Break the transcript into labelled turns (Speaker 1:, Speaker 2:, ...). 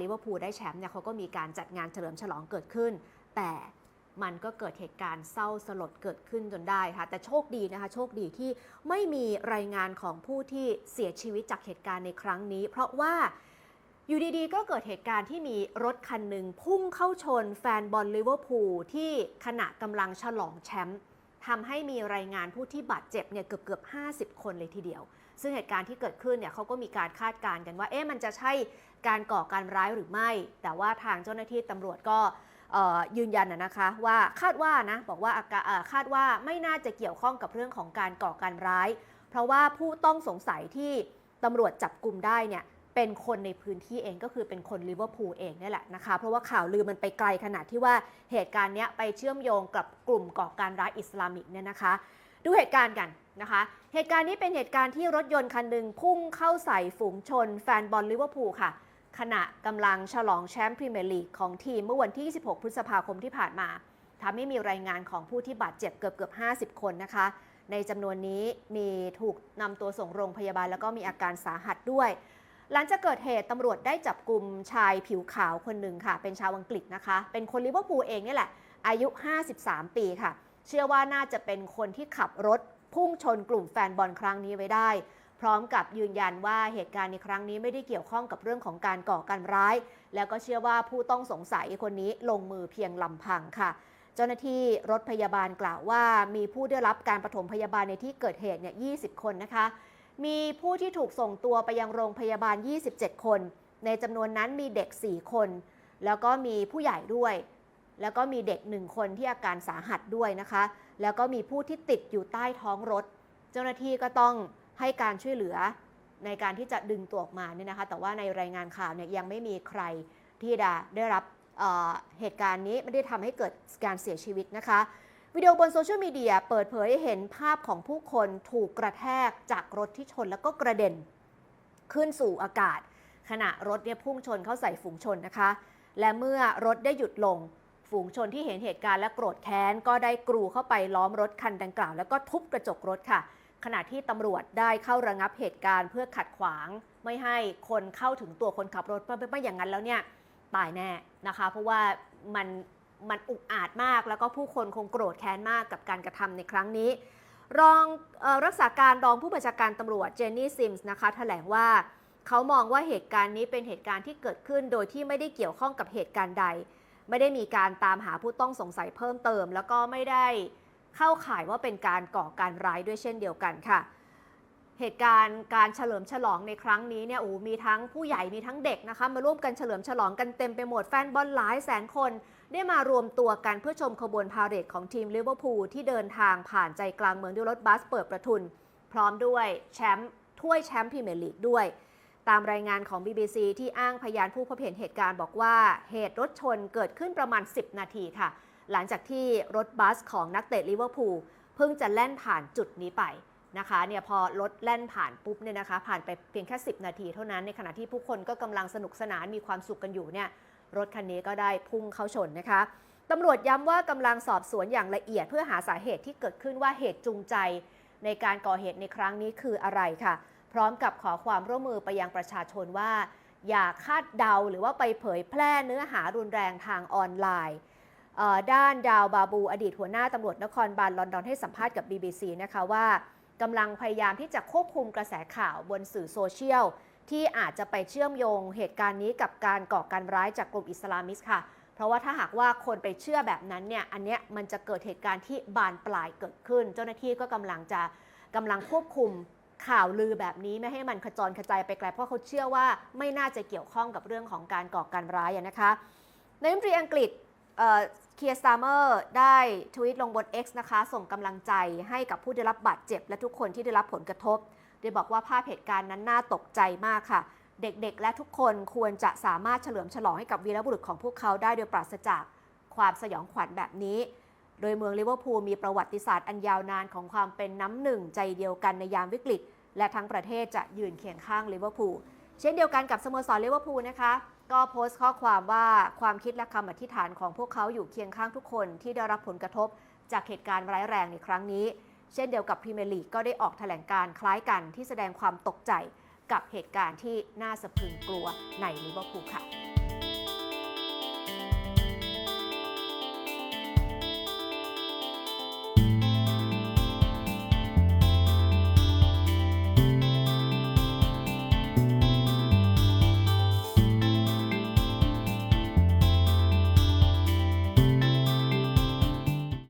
Speaker 1: ลิเวอร์พูลได้แชมป์เนี่ยเขาก็มีการจัดงานเฉลิมฉลองเกิดขึ้น แต่มันก็เกิดเหตุการณ์เศร้าสลดเกิดขึ้นจนได้ค่ะ แต่โชคดีนะคะ โชคดีที่ไม่มีรายงานของผู้ที่เสียชีวิตจากเหตุการณ์ในครั้งนี้ เพราะว่าอยู่ดีๆ ก็เกิดเหตุการณ์ที่มีรถคันหนึ่งพุ่งเข้าชนแฟนบอลลิเวอร์พูลที่ขณะกำลังฉลองแชมป์ ทำให้มีรายงานผู้ที่บาดเจ็บเนี่ยเกือบเกือบๆ50คนเลยทีเดียว ซึ่งเหตุการณ์ที่เกิดขึ้นเนี่ยเขาก็มีการคาดการณ์กันว่าเอ๊ะมันจะใช่การก่อการร้ายหรือไม่ แต่ว่าทางเจ้าหน้าที่ตำรวจก็ยืนยันนะคะว่าคาดว่านะบอกว่าอาคาดว่าไม่น่าจะเกี่ยวข้องกับเรื่องของการก่อการร้าย เพราะว่าผู้ต้องสงสัยที่ตำรวจจับกลุ่มได้เนี่ย เป็นคนในพื้นที่เองก็คือเป็นคนลิเวอร์พูลเองนี่แหละนะคะ เพราะว่าข่าวลือมันไปไกลขนาดที่ว่าเหตุการณ์เนี้ยไปเชื่อมโยงกับกลุ่มก่อการร้ายอิสลามิกเนี่ยนะคะ ดูเหตุการณ์กันนะคะ เหตุการณ์นี้เป็นเหตุการณ์ที่รถยนต์คันหนึ่งพุ่งเข้าใส่ฝูงชนแฟนบอลลิเวอร์พูลค่ะ ขณะกำลังฉลองแชมป์พรีเมียร์ลีกของทีมเมื่อวันที่ 26 พฤษภาคมที่ผ่านมาทำให้มีรายงานของผู้ที่บาดเจ็บเกือบเกือบ50 คนนะคะในจำนวนนี้มีถูกนำตัวส่งโรงพยาบาลแล้วก็มีอาการสาหัสด้วย หลังจากเกิดเหตุตำรวจได้จับกลุ่มชายผิวขาวคนหนึ่งค่ะ เป็นชาวอังกฤษนะคะ เป็นคนลิเวอร์พูลเองนี่แหละ อายุ 53 ปีค่ะ เชื่อว่าน่าจะเป็นคนที่ขับรถพุ่งชนกลุ่มแฟนบอลครั้งนี้ไว้ได้ พร้อมกับยืนยันว่าเหตุการณ์ในครั้งนี้ไม่ได้เกี่ยวข้องกับเรื่องของการก่อการร้าย แล้วก็เชื่อว่าผู้ต้องสงสัยคนนี้ลงมือเพียงลำพังค่ะเจ้าหน้าที่รถพยาบาลกล่าวว่ามีผู้ได้รับการปฐมพยาบาลในที่เกิดเหตุเนี่ย 20 คนนะคะ มีผู้ที่ถูกส่งตัวไปยังโรงพยาบาล 27 คน ในจำนวนนั้นมีเด็ก 4 คน แล้วก็มีผู้ใหญ่ด้วย แล้วก็มีเด็กหนึ่งคนที่อาการสาหัสด้วยนะคะ แล้วก็มีผู้ที่ติดอยู่ใต้ท้องรถ เจ้าหน้าที่ก็ต้องให้การช่วยเหลือในการที่จะดึงตัวออกมาเนี่ยนะคะ แต่ว่าในรายงานข่าวเนี่ยยังไม่มีใครที่ได้รับเเหตุการณ์นี้ไม่ได้ทำให้เกิดการเสียชีวิตนะคะ วิดีโอบนโซเชียลมีเดียเปิดเผยให้เห็นภาพของผู้คนถูกกระแทกจากรถที่ชนแล้วก็กระเด็น ขึ้นสู่อากาศ ขณะรถเนี่ยพุ่งชนเข้าใส่ฝูงชนนะคะ และเมื่อรถได้หยุดลง ฝูงชนที่เห็นเหตุการณ์และโกรธแค้น ก็ได้กรูเข้าไปล้อมรถคันดังกล่าว แล้วก็ทุบกระจกรถค่ะ ขณะที่ตำรวจได้เข้าระงับเหตุการณ์เพื่อขัดขวาง ไม่ให้คนเข้าถึงตัวคนขับรถเพราะไม่อย่างนั้นแล้วเนี่ยตายแน่นะคะ เพราะว่ามัน มันอุกอาจมาก แล้วก็ผู้คนคงโกรธแค้นมากกับการกระทำในครั้งนี้ รองออรักษาการรองผู้บัญชาการตำรวจเจนนี่ซิมส์นะคะแถลงว่าเขามองว่าเหตุการณ์นี้เป็นเหตุการณ์ที่เกิดขึ้น โดยที่ไม่ได้เกี่ยวข้องกับเหตุการณ์ใด ไม่ได้มีการตามหาผู้ต้องสงสัยเพิ่มเติม แล้วก็ไม่ได้เข้าข่ายว่าเป็นการก่อการร้ายด้วยเช่นเดียวกันค่ะ เหตุการณ์การเฉลิมฉลองในครั้งนี้เนี่ยโอ้มีทั้งผู้ใหญ่มีทั้งเด็กนะคะ มาร่วมกันเฉลิมฉลองกันเต็มไปหมดแฟนบอลหลายแสนคน ได้มารวมตัวกันเพื่อชมขบวนพาเหรดของทีมลิเวอร์พูลที่เดินทางผ่านใจกลางเมืองด้วยรถบัสเปิดประทุน พร้อมด้วยแชมป์ถ้วยแชมป์พรีเมียร์ลีกด้วย ตามรายงานของ BBC ที่อ้างพยานผู้พบเห็นเหตุการณ์บอกว่าเหตุรถชนเกิดขึ้นประมาณ 10 นาทีค่ะ หลังจากที่รถบัสของนักเตะลิเวอร์พูลเพิ่งจะแล่นผ่านจุดนี้ไปนะคะเนี่ยพอรถแล่นผ่านปุ๊บเนี่ยนะคะ ผ่านไปเพียงแค่ 10 นาทีเท่านั้นในขณะที่ผู้คนก็กำลังสนุกสนานมีความสุขกันอยู่เนี่ย รถคันนี้ก็ได้พุ่งเข้าชนนะคะตำรวจย้ำว่ากำลังสอบสวนอย่างละเอียดเพื่อหาสาเหตุที่เกิดขึ้นว่าเหตุจูงใจ ในการก่อเหตุในครั้งนี้คืออะไรค่ะ พร้อมกับขอความร่วมมือไปยังประชาชนว่า อย่าคาดเดาหรือว่าไปเผยแพร่เนื้อหารุนแรงทางออนไลน์ด้านดาวบาบู อดีตหัวหน้าตำรวจนครบาลลอนดอนให้สัมภาษณ์กับ BBC นะคะว่ากำลังพยายามที่จะควบคุมกระแสข่าวบนสื่อโซเชียล ที่อาจจะไปเชื่อมโยงเหตุการณ์นี้กับการก่อการร้ายจากกลุ่มอิสลามิสค่ะ เพราะว่าถ้าหากว่าคนไปเชื่อแบบนั้นเนี่ย อันเนี้ยมันจะเกิดเหตุการณ์ที่บานปลายเกิดขึ้น เจ้าหน้าที่ก็กำลังจะกำลังควบคุมข่าวลือแบบนี้ไม่ให้มันขจรกระจายไปไกลเพราะเขาเชื่อว่าไม่น่าจะเกี่ยวข้องกับเรื่องของการก่อการร้ายนะคะนายกรัฐมนตรีอังกฤษเคียร์สตาร์เมอร์ได้ทวีตลงบน X นะคะ ส่งกำลังใจให้กับผู้ได้รับบาดเจ็บ และทุกคนที่ได้รับผลกระทบ โดยบอกว่าภาพเหตุการณ์นั้นน่าตกใจมากค่ะ เด็กๆ และทุกคนควรจะสามารถเฉลิมฉลองให้กับวีรบุรุษของพวกเขาได้โดยปราศจากความสยองขวัญแบบนี้ โดยเมืองลิเวอร์พูลมีประวัติศาสตร์อันยาวนานของความเป็นน้ำหนึ่งใจเดียวกันในยามวิกฤต และทั้งประเทศจะยืนเคียงข้างลิเวอร์พูลเช่นเดียวกันกับสโมสรลิเวอร์พูลนะคะ ก็โพสต์ข้อความว่าความคิดและคำอธิษฐานของพวกเขาอยู่เคียงข้างทุกคนที่ได้รับผลกระทบจากเหตุการณ์ร้ายแรงในครั้งนี้ เช่นเดียวกับพรีเมียร์ลีกก็ได้ออกแถลงการคล้ายกันที่แสดงความตกใจกับเหตุการณ์ที่น่าสะพรึงกลัวในลิเวอร์พูลค่ะ